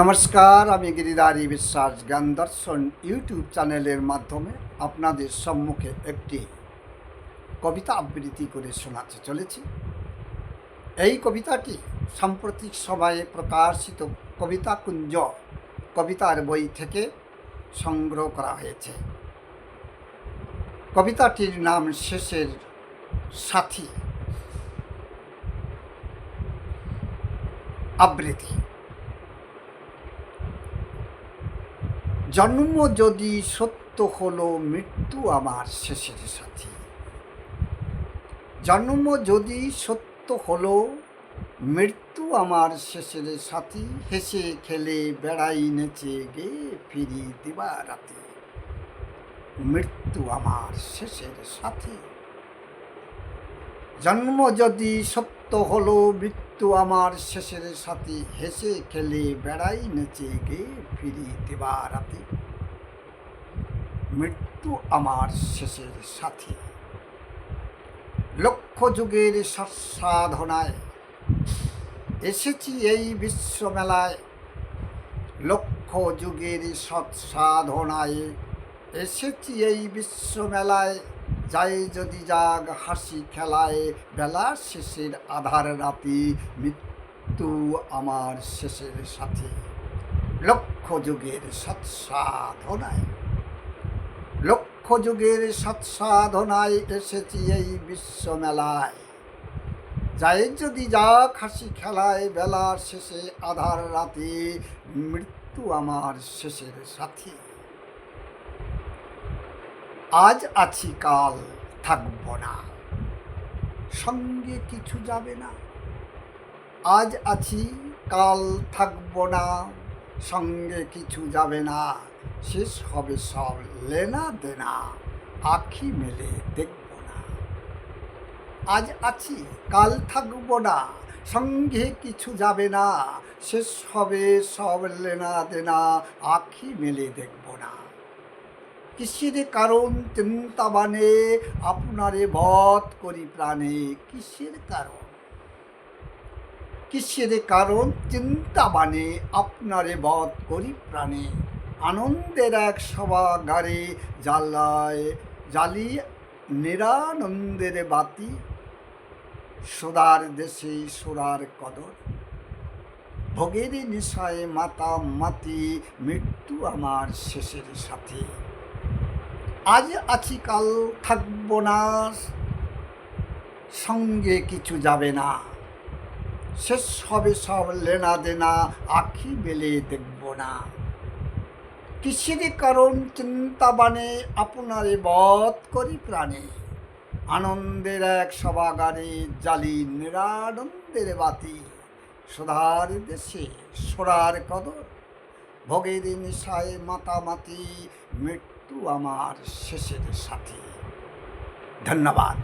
নমস্কার, আমি গিরিধারী বিশ্বাস জ্ঞান দর্শন ইউটিউব চ্যানেলের মাধ্যমে আপনাদের সম্মুখে একটি কবিতা আবৃত্তি করে শোনাতে চলেছি। এই কবিতাটি সাম্প্রতিক সময়ে প্রকাশিত কবিতা কুঞ্জ কবিতার বই থেকে সংগ্রহ করা হয়েছে। কবিতাটির নাম শেষের সাথী। আবৃত্তি। জন্ম যদি সত্য হলো, মৃত্যু আমার শেষের সাথী। জন্ম যদি সত্য হলো, মৃত্যু আমার শেষের সাথী। হেসে খেলে বেড়াই নেচে গে ফিরি দিবা রাতে মৃত্যু আমার শেষের সাথী। জন্ম যদি সত্য হলো মৃত্যু আমার শেষের সাথী হেসে খেলে বেড়াই নেচে গে ফিরি দেবা রাতে। মৃত্যু আমার শেষের সাথী। লক্ষ যুগের সাধনায় এসেছি এই বিশ্বমেলায়। লক্ষ যুগের সৎসাধনায় এসেছি এই বিশ্বমেলায়। যাই যদি যাগ হাসি খেলায় বেলা শেষের আধার রাতি, মৃত্যু আমার শেষের সাথে। লক্ষ যুগের সৎসাধনায়। লক্ষ যুগের সৎসাধনায় এসেছি এই বিশ্বমেলায়। যাই যদি যাক হাসি খেলায় বেলার শেষে আধার রাতে, মৃত্যু আমার শেষের সাথী। আজ আছি, কাল থাকব না। সঙ্গে কিছু যাবে না। আজ আছি, কাল থাকব না। সঙ্গে কিছু যাবে না। শেষ হবে সব, লেনা দেনা, আখি মেলে দেখব না। আজ আছি, কাল থাকব না। সঙ্গে কিছু যাবে না। শেষ হবে সব, লেনা দেনা, আখি মেলে দেখব না। কিসের কারণ চিন্তা বানে? আপনারে বধ করি প্রাণে। কিসের কারণ? কিসের কারণ চিন্তা বানে? আপনারে বধ করি প্রাণে। আনন্দের এক সভাগারে জ্বালায়, জ্বালি নিরানন্দের বাতি। সোদার দেশে সোরার কদর। ভোগের নিশায় মাতা মাতি মৃত্যু আমার শেষের সাথে। আজ আছি, কাল থাকব না। সঙ্গে কিছু যাবে না। শেষ হবে সব, লেনা দেনা, আখি মেলে দেখব না। কিসের কারণ, চিন্তা বানে আপনারে বধ করি প্রাণে। আনন্দের এক সভাগারে জালি নিরানন্দের বাতি। সোধার দেশে সোরার কদর, ভোগের নিশায় মাতামাতি মৃত্যু আমার শেষের সাথে। ধন্যবাদ।